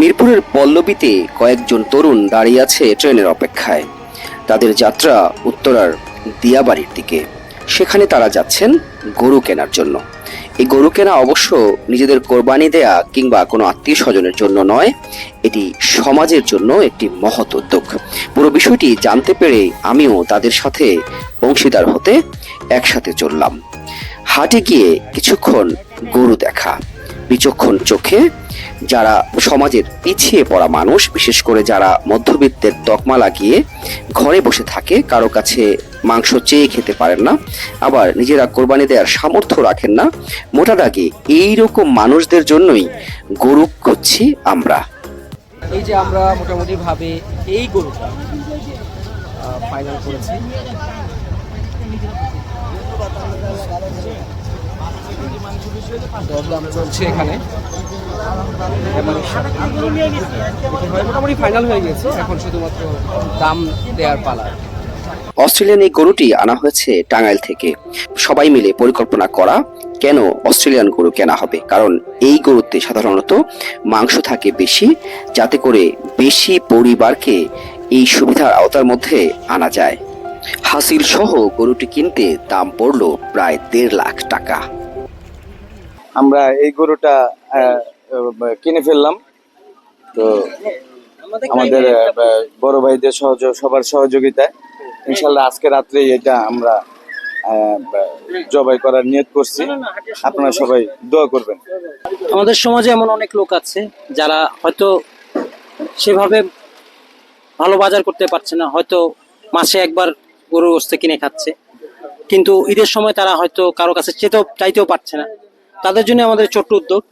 মিরপুরের পল্লবীতে কয়েকজন তরুণ দাঁড়িয়ে আছে ট্রেনের অপেক্ষায়। তাদের যাত্রা উত্তরার দিয়াবাড়ির দিকে। সেখানে তারা যাচ্ছেন গরু কেনার জন্য। এই গরু কেনা অবশ্য নিজেদের কোরবানি দেয়া কিংবা কোনো আত্মীয় স্বজনের জন্য নয়, এটি সমাজের জন্য একটি মহৎ উদ্যোগ। পুরো বিষয়টি জানতে পেরে আমিও তাদের সাথে অংশীদার হতে একসাথে চললাম। হাটে গিয়ে কিছুক্ষণ গরু দেখা। বিচক্ষণ চোখে যারা সমাজের পিছিয়ে পড়া মানুষ, বিশেষ করে যারা মধ্যবিত্তের তকমা লাগিয়ে ঘরে বসে থাকে, কারও কাছে মাংস চেয়ে খেতে পারেন না, আবার নিজেরা কোরবানি দেওয়ার সামর্থ্য রাখেন না, মোটা দাগে এইরকম মানুষদের জন্যই গরু করছি আমরা। এই যে আমরা মোটামুটি ভাবে এই গরুটা ফাইনাল করেছি। চলছে এখানে। হয় মোটামুটি ফাইনাল হয়ে গেছে, এখন শুধুমাত্র দাম দেওয়ার পালা। অস্ট্রেলিয়ান এই গরুটি আনা হয়েছে টাঙ্গাইল থেকে। সবাই মিলে পরিকল্পনা করা, কেন অস্ট্রেলিয়ান গরু কেনা হবে? কারণ এই গরুতে সাধারণত মাংস থাকে বেশি, যাতে করে বেশি পরিবারকে এই সুবিধার আওতার মধ্যে আনা যায়। হাসিল সহ গরুটি কিনতে দাম পড়ল প্রায় দেড় লাখ টাকা। আমরা এই গরুটা কিনে ফেললাম। তো আমাদের বড় ভাইদের সহজ সবার সহযোগিতায় ইনশাল্লাহ আজকে রাত্রে এটা আমরা জবাই করার নিয়ত করছি। আপনারা সবাই দোয়া করবেন। আমাদের সমাজে এমন অনেক লোক আছে যারা হয়তো সেভাবে ভালো বাজার করতে পারছে না হয়তো মাসে একবার গরু গোস্ত কিনে খাচ্ছে। কিন্তু ঈদের সময় তারা হয়তো কারও কাছে চেতেও চাইতেও পারছে না। তাদের জন্য আমাদের ছোট্ট উদ্যোগ।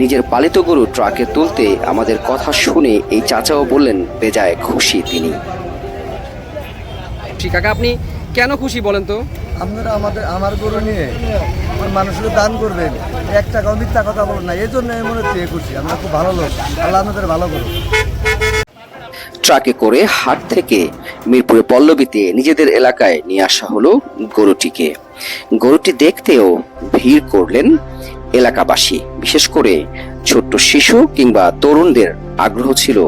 নিজের পালিত গরু ট্রাকে তুলতে আমাদের কথা শুনে এই চাচাও বললেন বেজায় খুশি তিনি। ঠিক কাকা আপনি কেন খুশি বলেন তো? আপনারা আমাদের আমার গরু নিয়ে মানুষের দান করবেন। এক টাকাও মিথ্যা কথা বলুন না এই জন্য আমি মনে হচ্ছে খুশি। আমরা খুব ভালো লোক আল্লাহ আমাদের ভালো করুন ট্রাকে করে হাট থেকে মিরপুরে পল্লবীতে নিজেদের এলাকায় নিয়ে আসা হলো গরুটিকে। গরুটি দেখতেও ভিড় করলেন এলাকাবাসী, বিশেষ করে ছোট্ট শিশু কিংবা তরুণদের আগ্রহ ছিল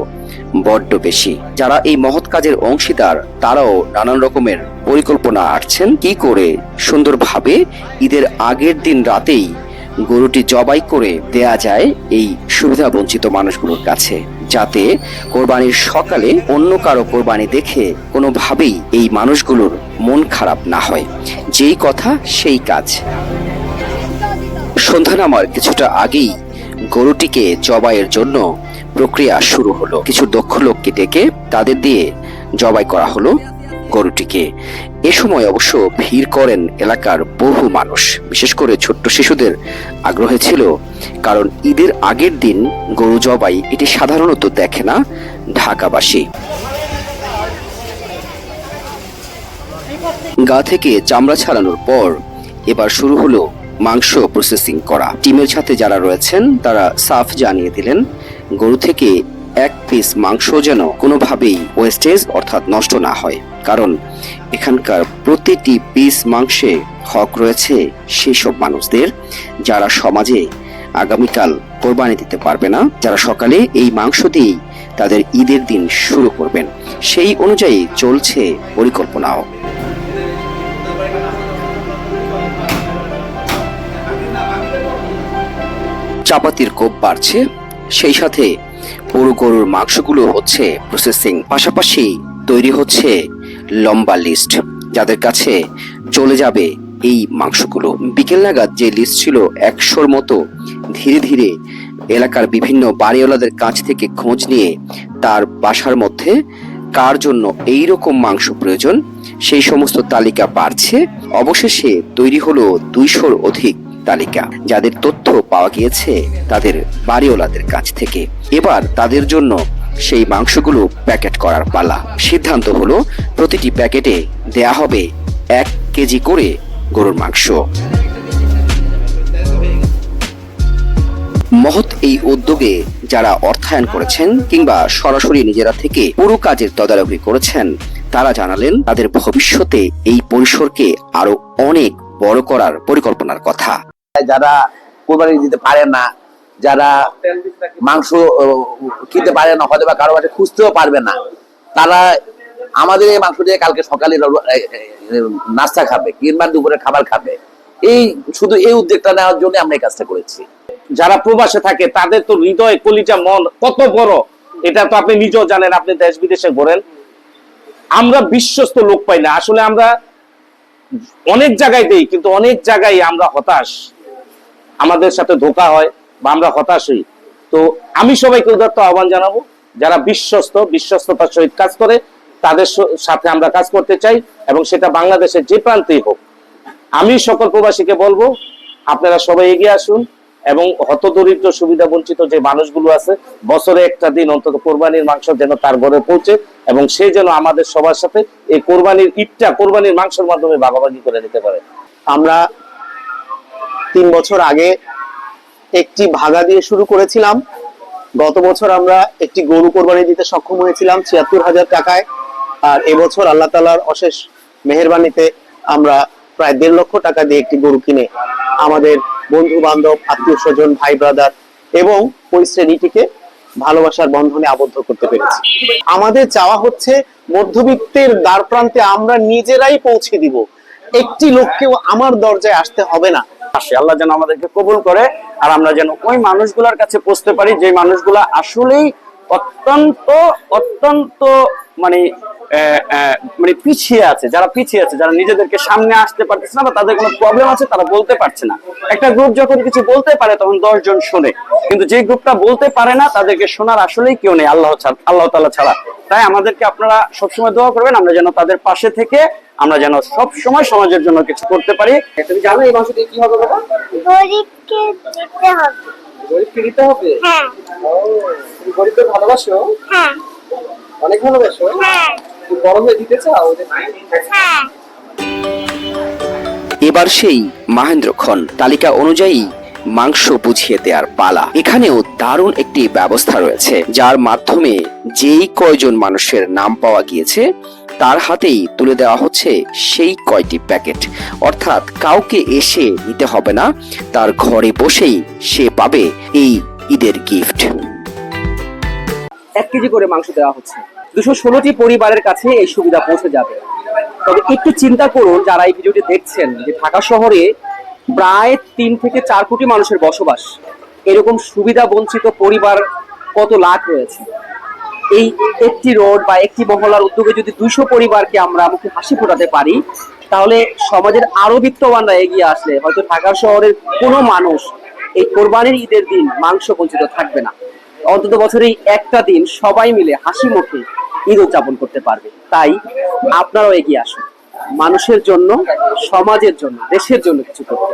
বড্ড বেশি। যারা এই মহৎ কাজের অংশীদার, তারাও নানান রকমের পরিকল্পনা আটছেন। কি করে সুন্দরভাবে ঈদের আগের দিন রাতেই গরুটি জবাই করে দেয়া যায় এই সুবিধা বঞ্চিত মানুষগুলোর কাছে, যাতে কোরবানির সকালে অন্য কারও কোরবানি দেখে কোনোভাবেই এই মানুষগুলোর মন খারাপ না হয়। যেই কথা, সেই কাজ। সন্ধ্যা নামার কিছুটা আগেই গরুটিকে জবাইয়ের জন্য প্রক্রিয়া শুরু হলো। কিছু দক্ষ লোককে ডেকে তাদের দিয়ে জবাই করা হলো গরুটিকে। এ সময় অবশ্য ভিড় করেন এলাকার বহু মানুষ। বিশেষ করে ছোট্ট শিশুদের আগ্রহে ছিল, কারণ ঈদের আগের দিন গরু জবাই এটি সাধারণত দেখে না ঢাকাবাসী। গা থেকে চামড়া ছাড়ানোর পর এবার শুরু হলো মাংস প্রসেসিং করা। টিমের সাথে যারা রয়েছেন, তারা সাফ জানিয়ে দিলেন, গরু থেকে এক পিস মাংস যেন কোনোভাবেই ওয়েস্টেজ অর্থাৎ নষ্ট না হয়। কারণ এখানকার প্রতিটি পিস মাংসে হক রয়েছে সেই সব মানুষদের, যারা সমাজে আগামীকাল কোরবানি দিতে পারবে না, যারা সকালে এই মাংস দিয়েই তাদের ঈদের দিন শুরু করবেন। সেই অনুযায়ী চলছে পরিকল্পনাও। চাপাতির কোপ বাড়ছে, সেই সাথে পুরো গরুর মাংসগুলো হচ্ছে প্রসেসিং পাশাপাশি তৈরি হচ্ছে লম্বা লিস্ট যাদের কাছে চলে যাবে এই মাংসগুলো। বিকেল নাগাদ যে লিস্ট ছিল একশোর মতো ধীরে ধীরে এলাকার বিভিন্ন বাড়িওয়ালাদের কাছ থেকে খোঁজ নিয়ে তার বাসার মধ্যে কার জন্য এই রকম মাংস প্রয়োজন, সেই সমস্ত তালিকা বাড়ছে। অবশেষে তৈরি হলো দুইশোর অধিক তালিকা। যাদের তথ্য পাওয়া গিয়েছে তাদের বাড়িওয়ালাদের কাছ থেকে। এবার তাদের জন্য সেই মাংসগুলো প্যাকেট করার পালা। সিদ্ধান্ত হলো, প্রতিটি প্যাকেটে দেয়া হবে এক কেজি করে গরুর মাংস। মহৎ এই উদ্যোগে যারা অর্থায়ন করেছেন কিংবা সরাসরি নিজেরা থেকে পুরো কাজের তদারকি করেছেন, তারা জানালেন তাদের ভবিষ্যতে এই পরিসরকে আরও অনেক বড় করার পরিকল্পনার কথা। যারা কোরবানি দিতে পারে না, যারা মাংস কিনতে পারে না হয়তো বা কারও বাসে খুঁজতেও পারবে না, তারা আমাদের এই মাংস দিয়ে কালকে সকালে নাস্তা খাবে, কিংবা দুপুরে খাবার খাবে। এই, শুধু এই উদ্যোগটা নেওয়ার জন্য আমরা এই কাজটা করেছি। যারা প্রবাসে থাকে, তাদের তো হৃদয় কলিজা মন কত বড়, এটা তো আপনি নিজেও জানেন, আপনি দেশ বিদেশে ঘোরেন। আমরা বিশ্বস্ত লোক পাই না, আসলে আমরা অনেক জায়গায় দেই, কিন্তু অনেক জায়গায় আমরা হতাশ। আমাদের সাথে ধোকা হয় বা আমরা হতাশ হই। তো আমি সবাইকে উদার্ত আহ্বান জানাব, যারা বিশ্বস্ত, বিশ্বস্ততার সহিত কাজ করে, তাদের সাথে আমরা কাজ করতে চাই এবং সেটা বাংলাদেশের যে প্রান্তেই হোক। আমি সকল প্রবাসীকে বলব, আপনারা সবাই এগিয়ে আসুন এবং হতদরিদ্র, সুবিধা বঞ্চিত যে মানুষগুলো আছে, বছরে একটা দিন অন্তত কোরবানির মাংস যেন তার ঘরে পৌঁছে এবং সে যেন আমাদের সবার সাথে এই কোরবানির ঈদটা কোরবানির মাংসের মাধ্যমে ভাগাভাগি করে নিতে পারে। আমরা তিন বছর আগে একটি ভাগা দিয়ে শুরু করেছিলাম। গত বছর আমরা একটি গরু কোরবানি দিতে সক্ষম হয়েছিলাম ছিয়াত্তর হাজার টাকায়। আর এবছর আল্লাহ তালার অশেষ মেহরবানিতে আমরা প্রায় দেড় লক্ষ টাকা দিয়ে একটি গরু কিনে আমাদের বন্ধু বান্ধব আত্মীয় স্বজন, ভাই ব্রাদার এবং ওই শ্রেণীটিকে ভালোবাসার বন্ধনে আবদ্ধ করতে পেরেছি। আমাদের চাওয়া হচ্ছে মধ্যবিত্তের দ্বার প্রান্তে আমরা নিজেরাই পৌঁছে দিব। একটি লোককেও আমার দরজায় আসতে হবে না। আসে। আল্লাহ যেন আমাদেরকে কবুল করে আর আমরা যেন ওই মানুষগুলোর কাছে পৌঁছতে পারি যে মানুষগুলা আসলেই অত্যন্ত অত্যন্ত মানে মানে পিছিয়ে আছে, যারা পিছিয়ে আছে, যারা নিজেদেরকে সামনে আসতে পারতেছে না বা তাদের কোনো প্রবলেম আছে, তারা বলতে পারছে না। একটা গ্রুপ যখন কিছু বলতে পারে, তখন দশ জন শোনে। কিন্তু যে গ্রুপটা বলতে পারে না, তাদেরকে শোনার আসলেই কেউ নেই, আল্লাহ আল্লাহ তাআলা ছাড়া। তাই আমাদেরকে আপনারা সবসময় দোয়া করবেন, আমরা যেন তাদের পাশে থেকে আমরা যেন সব সময় সমাজের জন্য কিছু করতে পারি। তুমি জানো এই মাংস দিয়ে কি হবে বাবা? গরিবকে দিতে হবে। গরিবকে দিতে হবে? হ্যাঁ। তুমি গরিবদের ভালোবাসো? হ্যাঁ। অনেক ভালোবাসো? হ্যাঁ। তুমি বড় হয়ে দিতে চাও? ওদের হ্যাঁ। এবার সেই মাহেন্দ্রক্ষণ তালিকা অনুযায়ী মাংস বুঝিয়ে দেওয়ার পালা। এখানেও দারুণ একটি ব্যবস্থা রয়েছে যার মাধ্যমে যেই কয়জন মানুষের নাম পাওয়া গিয়েছে তার হাতেই তুলে দেওয়া হচ্ছে সেই কয়টি প্যাকেট। অর্থাৎ কাউকে এসে নিতে হবে না, তার ঘরে বসেই সে পাবে এই ঈদের গিফট এক কেজি করে মাংস দেওয়া হচ্ছে। দুশো ষোলোটি পরিবারের কাছে এই সুবিধা পৌঁছে যাবে। তবে একটু চিন্তা করুন, যারা এই ভিডিওটি দেখছেন, যে ঢাকা শহরে প্রায় তিন থেকে চার কোটি মানুষের বসবাস, এরকম সুবিধা বঞ্চিত পরিবার কত লাখ রয়েছে? এই একটি রোড বা একটি মহলার উদ্যোগে যদি দুইশো পরিবারকে আমরা মুখে হাসি ফোটাতে পারি, তাহলে সমাজের আরও বিত্তবানরা এগিয়ে আসলে হয়তো ঢাকা শহরের কোনো মানুষ এই কোরবানির ঈদের দিন মাংস বঞ্চিত থাকবে না। অন্তত বছরে একটা দিন সবাই মিলে হাসি মুখে ঈদ উদযাপন করতে পারবে। তাই আপনারাও এগিয়ে আসুন। মানুষের জন্য, সমাজের জন্য, দেশের জন্য কিছু করতে